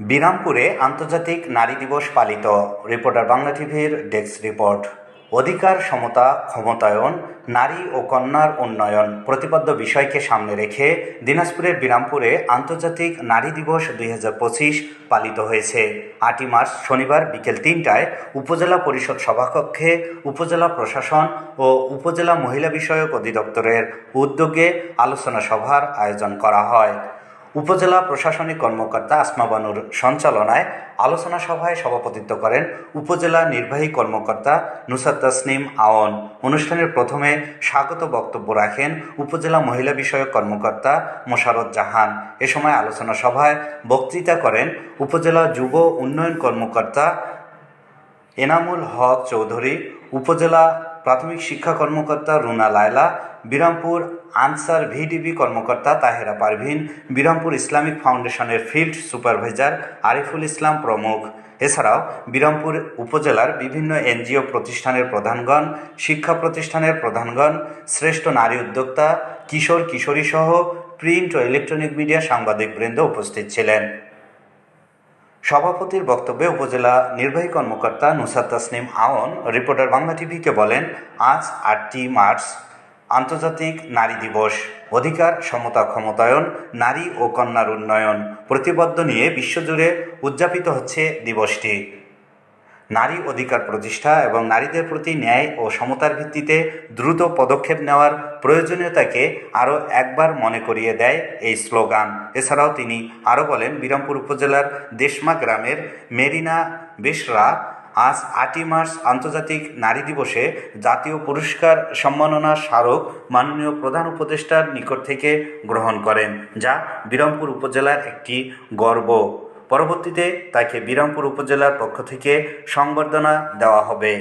বিরামপুরে আন্তর্জাতিক নারী দিবস পালিত। রিপোর্টার বাংলা টিভির ডেস্ক রিপোর্ট। অধিকার, সমতা, ক্ষমতায়ন, নারী ও কন্যার উন্নয়ন প্রতিপাদ্য বিষয়কে সামনে রেখে দিনাজপুরের বিরামপুরে আন্তর্জাতিক নারী দিবস দুই হাজার পঁচিশ পালিত হয়েছে। আটই মার্চ শনিবার বিকেল তিনটায় উপজেলা পরিষদ সভাকক্ষে উপজেলা প্রশাসন ও উপজেলা মহিলা বিষয়ক অধিদপ্তরের উদ্যোগে আলোচনা সভার আয়োজন করা হয়। উপজেলা প্রশাসনিক কর্মকর্তা আসমা বানুর সঞ্চালনায় আলোচনা সভায় সভাপতিত্ব করেন উপজেলা নির্বাহী কর্মকর্তা নুসাদ তাসনিম আওন অনুষ্ঠানের প্রথমে স্বাগত বক্তব্য রাখেন উপজেলা মহিলা বিষয়ক কর্মকর্তা মোশারত জাহান। এ সময় আলোচনা সভায় বক্তৃতা করেন উপজেলা যুব উন্নয়ন কর্মকর্তা এনামুল হক চৌধুরী, উপজেলা প্রাথমিক শিক্ষা কর্মকর্তা রুনা লায়লা বিরামপুর আনসার ভিডিবি কর্মকর্তা তাহেরা পারভিন, বিরামপুর ইসলামিক ফাউন্ডেশনের ফিল্ড সুপারভাইজার আরিফুল ইসলাম প্রমুখ। এছাড়াও বিরামপুর উপজেলার বিভিন্ন এনজিও প্রতিষ্ঠানের প্রধানগণ, শিক্ষা প্রতিষ্ঠানের প্রধানগণ, শ্রেষ্ঠ নারী উদ্যোক্তা, কিশোর কিশোরী সহ প্রিন্ট ও ইলেকট্রনিক মিডিয়া সাংবাদিকবৃন্দ উপস্থিত ছিলেন। সভাপতির বক্তব্যে উপজেলা নির্বাহী কর্মকর্তা নুসাদ তাসনিম আওন, রিপোর্টার বাংলা টিভিকে বলেন, আজ আটটি মার্চ আন্তর্জাতিক নারী দিবস, অধিকার, সমতা, ক্ষমতায়ন, নারী ও কন্যার উন্নয়ন প্রতিবদ্ধ নিয়ে বিশ্বজুড়ে উদযাপিত হচ্ছে দিবসটি। নারী অধিকার প্রতিষ্ঠা এবং নারীদের প্রতি ন্যায় ও সমতার ভিত্তিতে দ্রুত পদক্ষেপ নেওয়ার প্রয়োজনীয়তাকে আরও একবার মনে করিয়ে দেয় এই স্লোগান। এছাড়াও তিনি আরও বলেন, বিরামপুর উপজেলার দেশমা গ্রামের মেরিনা বেশরা আজ আটই মার্চ আন্তর্জাতিক নারী দিবসে জাতীয় পুরস্কার সম্মাননা স্মারক মাননীয় প্রধান উপদেষ্টার নিকট থেকে গ্রহণ করেন, যা বিরামপুর উপজেলার একটি গর্ব। পরবর্তীতে তাকে বিরামপুর উপজেলার পক্ষ থেকে সংবর্ধনা দেওয়া হবে।